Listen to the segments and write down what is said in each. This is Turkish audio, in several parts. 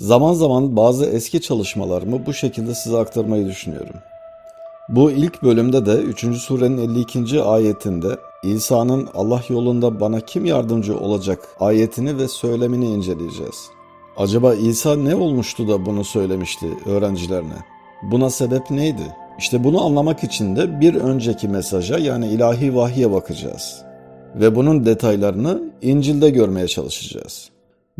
Zaman zaman bazı eski çalışmalarımı bu şekilde size aktarmayı düşünüyorum. Bu ilk bölümde de 3. surenin 52. ayetinde İsa'nın Allah yolunda bana kim yardımcı olacak ayetini ve söylemini inceleyeceğiz. Acaba İsa ne olmuştu da bunu söylemişti öğrencilerine? Buna sebep neydi? İşte bunu anlamak için de bir önceki mesaja yani ilahi vahye bakacağız. Ve bunun detaylarını İncil'de görmeye çalışacağız.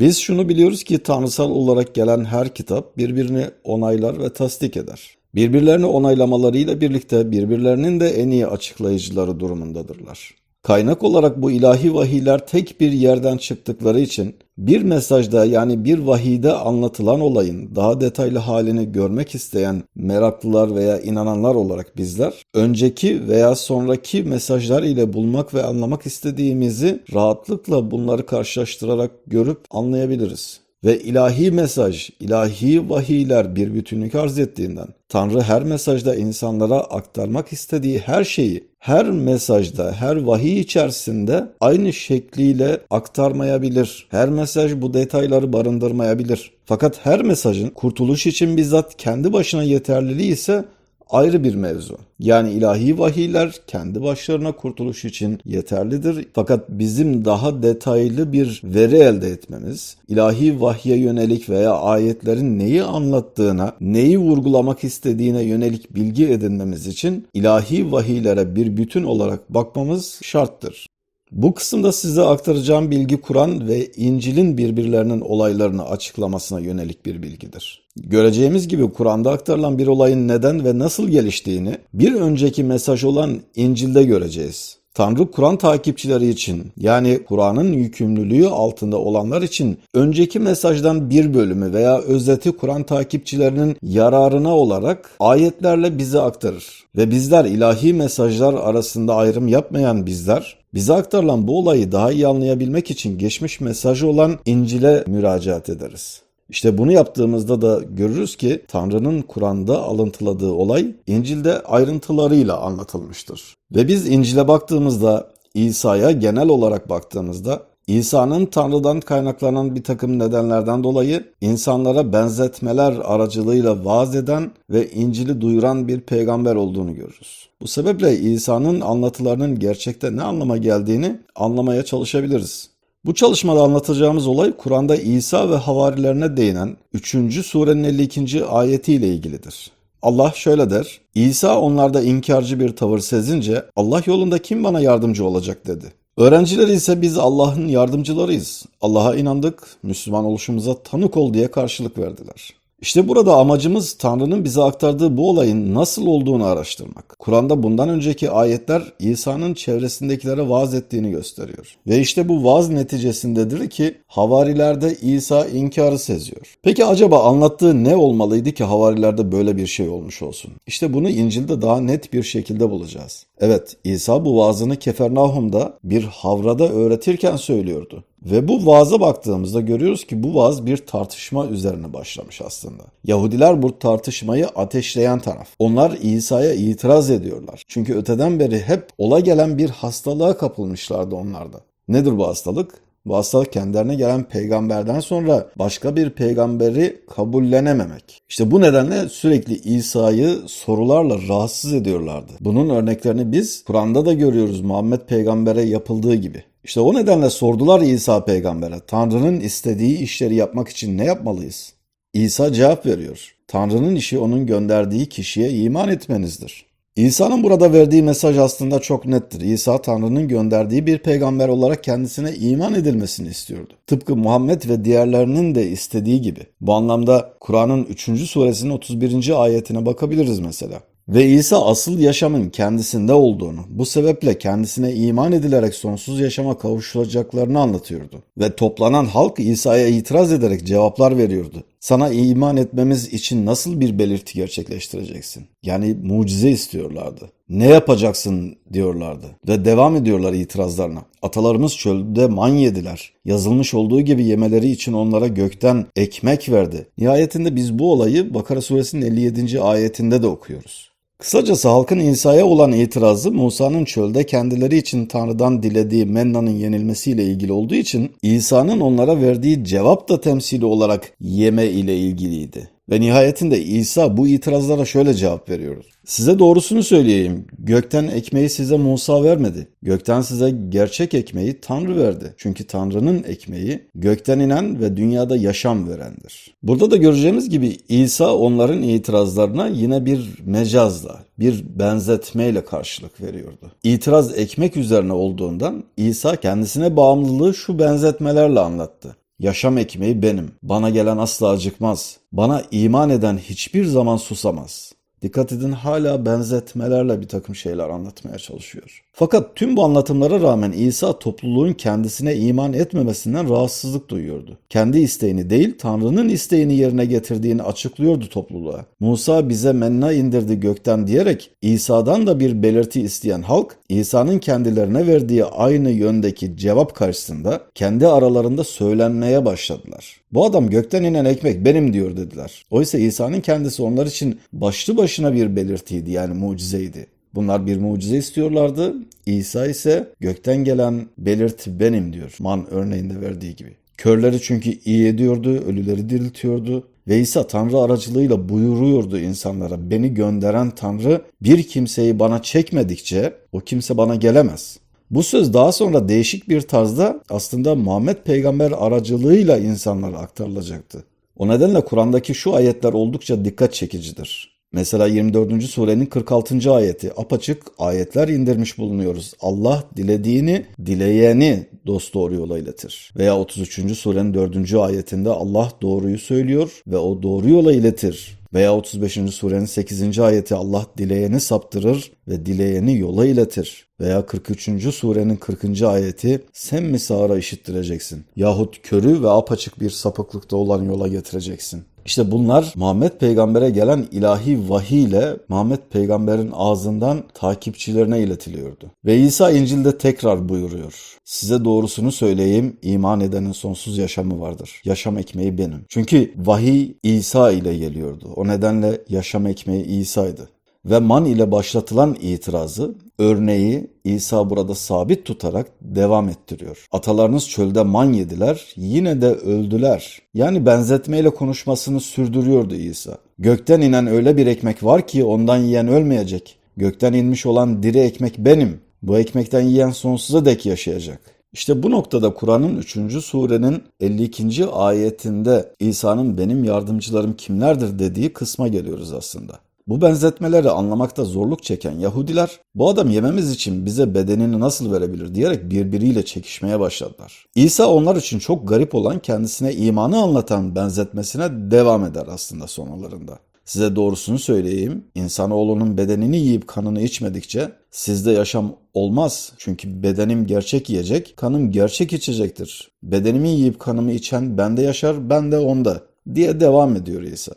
Biz şunu biliyoruz ki tanrısal olarak gelen her kitap birbirini onaylar ve tasdik eder. Birbirlerini onaylamalarıyla birlikte birbirlerinin de en iyi açıklayıcıları durumundadırlar. Kaynak olarak bu ilahi vahiyler tek bir yerden çıktıkları için bir mesajda yani bir vahide anlatılan olayın daha detaylı halini görmek isteyen meraklılar veya inananlar olarak bizler önceki veya sonraki mesajlar ile bulmak ve anlamak istediğimizi rahatlıkla bunları karşılaştırarak görüp anlayabiliriz. Ve ilahi mesaj, ilahi vahiyler bir bütünlük arz ettiğinden Tanrı her mesajda insanlara aktarmak istediği her şeyi her mesajda, her vahiy içerisinde aynı şekliyle aktarmayabilir. Her mesaj bu detayları barındırmayabilir. Fakat her mesajın kurtuluş için bizzat kendi başına yeterliliği ise ayrı bir mevzu. Yani ilahi vahiyler kendi başlarına kurtuluş için yeterlidir. Fakat bizim daha detaylı bir veri elde etmemiz, ilahi vahye yönelik veya ayetlerin neyi anlattığına, neyi vurgulamak istediğine yönelik bilgi edinmemiz için ilahi vahiylere bir bütün olarak bakmamız şarttır. Bu kısımda size aktaracağım bilgi Kur'an ve İncil'in birbirlerinin olaylarını açıklamasına yönelik bir bilgidir. Göreceğimiz gibi Kur'an'da aktarılan bir olayın neden ve nasıl geliştiğini bir önceki mesaj olan İncil'de göreceğiz. Tanrı Kur'an takipçileri için yani Kur'an'ın yükümlülüğü altında olanlar için önceki mesajdan bir bölümü veya özeti Kur'an takipçilerinin yararına olarak ayetlerle bize aktarır. Ve bizler ilahi mesajlar arasında ayrım yapmayan bizler bize aktarılan bu olayı daha iyi anlayabilmek için geçmiş mesajı olan İncil'e müracaat ederiz. İşte bunu yaptığımızda da görürüz ki Tanrı'nın Kur'an'da alıntıladığı olay İncil'de ayrıntılarıyla anlatılmıştır. Ve biz İncil'e baktığımızda İsa'ya genel olarak baktığımızda İsa'nın Tanrı'dan kaynaklanan bir takım nedenlerden dolayı insanlara benzetmeler aracılığıyla vaaz eden ve İncil'i duyuran bir peygamber olduğunu görürüz. Bu sebeple İsa'nın anlatılarının gerçekte ne anlama geldiğini anlamaya çalışabiliriz. Bu çalışmada anlatacağımız olay Kur'an'da İsa ve havarilerine değinen 3. surenin 52. ayetiyle ilgilidir. Allah şöyle der, İsa onlarda inkarcı bir tavır sezince Allah yolunda kim bana yardımcı olacak dedi. Öğrenciler ise biz Allah'ın yardımcılarıyız. Allah'a inandık, Müslüman oluşumuza tanık ol diye karşılık verdiler. İşte burada amacımız Tanrı'nın bize aktardığı bu olayın nasıl olduğunu araştırmak. Kur'an'da bundan önceki ayetler İsa'nın çevresindekilere vaaz ettiğini gösteriyor. Ve işte bu vaaz neticesindedir ki havarilerde İsa inkarı seziyor. Peki acaba anlattığı ne olmalıydı ki havarilerde böyle bir şey olmuş olsun? İşte bunu İncil'de daha net bir şekilde bulacağız. Evet, İsa bu vaazını Kefernahum'da bir havrada öğretirken söylüyordu. Ve bu vaaza baktığımızda görüyoruz ki bu vaaz bir tartışma üzerine başlamış aslında. Yahudiler bu tartışmayı ateşleyen taraf. Onlar İsa'ya itiraz ediyorlar. Çünkü öteden beri hep ola gelen bir hastalığa kapılmışlardı onlarda. Nedir bu hastalık? Bu hastalık kendilerine gelen peygamberden sonra başka bir peygamberi kabullenememek. İşte bu nedenle sürekli İsa'yı sorularla rahatsız ediyorlardı. Bunun örneklerini biz Kur'an'da da görüyoruz Muhammed peygambere yapıldığı gibi. İşte o nedenle sordular İsa peygambere, Tanrı'nın istediği işleri yapmak için ne yapmalıyız? İsa cevap veriyor. Tanrı'nın işi onun gönderdiği kişiye iman etmenizdir. İsa'nın burada verdiği mesaj aslında çok nettir. İsa Tanrı'nın gönderdiği bir peygamber olarak kendisine iman edilmesini istiyordu. Tıpkı Muhammed ve diğerlerinin de istediği gibi. Bu anlamda Kur'an'ın 3. suresinin 31. ayetine bakabiliriz mesela. Ve İsa asıl yaşamın kendisinde olduğunu, bu sebeple kendisine iman edilerek sonsuz yaşama kavuşulacaklarını anlatıyordu. Ve toplanan halk İsa'ya itiraz ederek cevaplar veriyordu. Sana iman etmemiz için nasıl bir belirti gerçekleştireceksin? Yani mucize istiyorlardı. Ne yapacaksın diyorlardı ve devam ediyorlar itirazlarına. Atalarımız çölde man yediler. Yazılmış olduğu gibi yemeleri için onlara gökten ekmek verdi. Nihayetinde biz bu olayı Bakara suresinin 57. ayetinde de okuyoruz. Kısacası halkın İsa'ya olan itirazı Musa'nın çölde kendileri için Tanrı'dan dilediği mennanın yenilmesiyle ilgili olduğu için İsa'nın onlara verdiği cevap da temsili olarak yeme ile ilgiliydi. Ve nihayetinde İsa bu itirazlara şöyle cevap veriyor. Size doğrusunu söyleyeyim. Gökten ekmeği size Musa vermedi. Gökten size gerçek ekmeği Tanrı verdi. Çünkü Tanrı'nın ekmeği gökten inen ve dünyada yaşam verendir. Burada da göreceğimiz gibi İsa onların itirazlarına yine bir mecazla, bir benzetmeyle karşılık veriyordu. İtiraz ekmek üzerine olduğundan İsa kendisine bağımlılığı şu benzetmelerle anlattı. Yaşam ekmeği benim. Bana gelen asla acıkmaz. Bana iman eden hiçbir zaman susamaz. Dikkat edin hala benzetmelerle bir takım şeyler anlatmaya çalışıyor. Fakat tüm bu anlatımlara rağmen İsa topluluğun kendisine iman etmemesinden rahatsızlık duyuyordu. Kendi isteğini değil Tanrı'nın isteğini yerine getirdiğini açıklıyordu topluluğa. Musa bize menna indirdi gökten diyerek İsa'dan da bir belirti isteyen halk İsa'nın kendilerine verdiği aynı yöndeki cevap karşısında kendi aralarında söylenmeye başladılar. Bu adam gökten inen ekmek benim diyor dediler. Oysa İsa'nın kendisi onlar için başlı başına bir belirtiydi yani mucizeydi. Bunlar bir mucize istiyorlardı. İsa ise gökten gelen belirti benim diyor. Man örneğinde verdiği gibi. Körleri çünkü iyi ediyordu, ölüleri diriltiyordu. Ve İsa Tanrı aracılığıyla buyuruyordu insanlara beni gönderen Tanrı bir kimseyi bana çekmedikçe o kimse bana gelemez. Bu söz daha sonra değişik bir tarzda aslında Muhammed peygamber aracılığıyla insanlara aktarılacaktı. O nedenle Kur'an'daki şu ayetler oldukça dikkat çekicidir. Mesela 24. surenin 46. ayeti apaçık ayetler indirmiş bulunuyoruz. Allah dilediğini, dileyeni dost doğru yola iletir. Veya 33. surenin 4. ayetinde Allah doğruyu söylüyor ve o doğru yola iletir. Veya 35. surenin 8. ayeti Allah dileyeni saptırır ve dileyeni yola iletir. Veya 43. surenin 40. ayeti sen mi sağıra işittireceksin? Yahut körü ve apaçık bir sapıklıkta olan yola getireceksin. İşte bunlar Muhammed peygambere gelen ilahi vahiy ile Muhammed peygamberin ağzından takipçilerine iletiliyordu. Ve İsa İncil'de tekrar buyuruyor. Size doğrusunu söyleyeyim, iman edenin sonsuz yaşamı vardır. Yaşam ekmeği benim. Çünkü vahiy İsa ile geliyordu. O nedenle yaşam ekmeği İsa'ydı ve man ile başlatılan itirazı örneği İsa burada sabit tutarak devam ettiriyor. Atalarınız çölde man yediler, yine de öldüler. Yani benzetmeyle konuşmasını sürdürüyordu İsa. Gökten inen öyle bir ekmek var ki ondan yiyen ölmeyecek. Gökten inmiş olan diri ekmek benim. Bu ekmekten yiyen sonsuza dek yaşayacak. İşte bu noktada Kur'an'ın 3. surenin 52. ayetinde İsa'nın benim yardımcılarım kimlerdir dediği kısma geliyoruz aslında. Bu benzetmeleri anlamakta zorluk çeken Yahudiler bu adam yememiz için bize bedenini nasıl verebilir diyerek birbiriyle çekişmeye başladılar. İsa onlar için çok garip olan kendisine imanı anlatan benzetmesine devam eder aslında sonralarında. Size doğrusunu söyleyeyim, insanoğlunun bedenini yiyip kanını içmedikçe sizde yaşam olmaz. Çünkü bedenim gerçek yiyecek, kanım gerçek içecektir. Bedenimi yiyip kanımı içen bende yaşar, ben de onda diye devam ediyor İsa.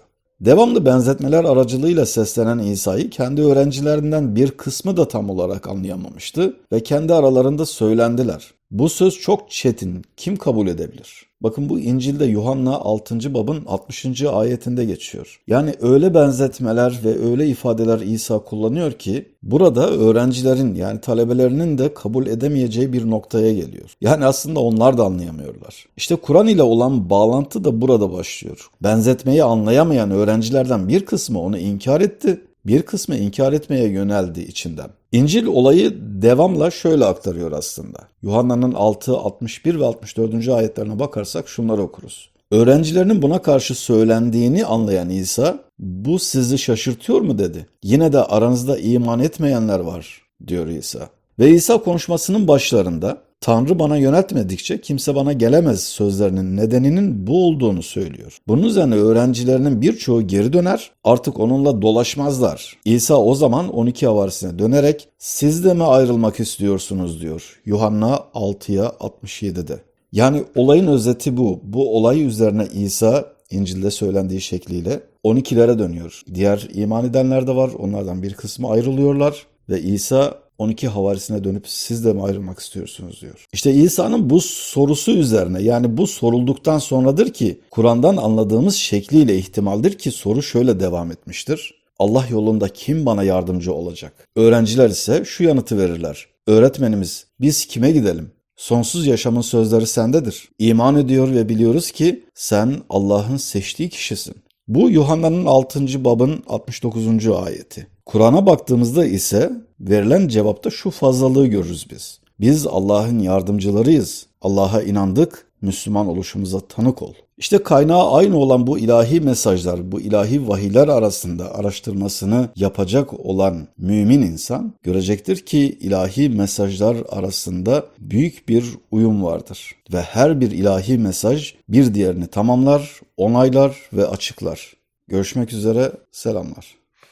Devamlı benzetmeler aracılığıyla seslenen İsa'yı kendi öğrencilerinden bir kısmı da tam olarak anlayamamıştı ve kendi aralarında söylendiler. Bu söz çok çetin, kim kabul edebilir? Bakın bu İncil'de Yuhanna 6. babın 60. ayetinde geçiyor. Yani öyle benzetmeler ve öyle ifadeler İsa kullanıyor ki burada öğrencilerin yani talebelerinin de kabul edemeyeceği bir noktaya geliyor. Yani aslında onlar da anlayamıyorlar. İşte Kur'an ile olan bağlantı da burada başlıyor. Benzetmeyi anlayamayan öğrencilerden bir kısmı onu inkar etti bir kısmı inkar etmeye yöneldi içinden. İncil olayı devamla şöyle aktarıyor aslında. Yuhanna'nın 6, 61 ve 64. ayetlerine bakarsak şunları okuruz. Öğrencilerinin buna karşı söylendiğini anlayan İsa, bu sizi şaşırtıyor mu dedi. Yine de aranızda iman etmeyenler var diyor İsa. Ve İsa konuşmasının başlarında Tanrı bana yöneltmedikçe kimse bana gelemez sözlerinin nedeninin bu olduğunu söylüyor. Bunun üzerine öğrencilerinin birçoğu geri döner artık onunla dolaşmazlar. İsa o zaman 12 havarisine dönerek siz de mi ayrılmak istiyorsunuz diyor. Yuhanna 6'ya 67'de. Yani olayın özeti bu. Bu olay üzerine İsa İncil'de söylendiği şekliyle 12'lere dönüyor. Diğer iman edenler de var. Onlardan bir kısmı ayrılıyorlar ve İsa 12 havarisine dönüp siz de mi ayrılmak istiyorsunuz diyor. İşte İsa'nın bu sorusu üzerine yani bu sorulduktan sonradır ki Kur'an'dan anladığımız şekliyle ihtimaldir ki soru şöyle devam etmiştir. Allah yolunda kim bana yardımcı olacak? Öğrenciler ise şu yanıtı verirler. Öğretmenimiz biz kime gidelim? Sonsuz yaşamın sözleri sendedir. İman ediyor ve biliyoruz ki sen Allah'ın seçtiği kişisin. Bu Yuhanna'nın 6. babın 69. ayeti. Kur'an'a baktığımızda ise verilen cevapta şu fazlalığı görürüz biz. Biz Allah'ın yardımcılarıyız. Allah'a inandık, Müslüman oluşumuza tanık ol. İşte kaynağı aynı olan bu ilahi mesajlar, bu ilahi vahiyler arasında araştırmasını yapacak olan mümin insan görecektir ki ilahi mesajlar arasında büyük bir uyum vardır. Ve her bir ilahi mesaj bir diğerini tamamlar, onaylar ve açıklar. Görüşmek üzere, selamlar.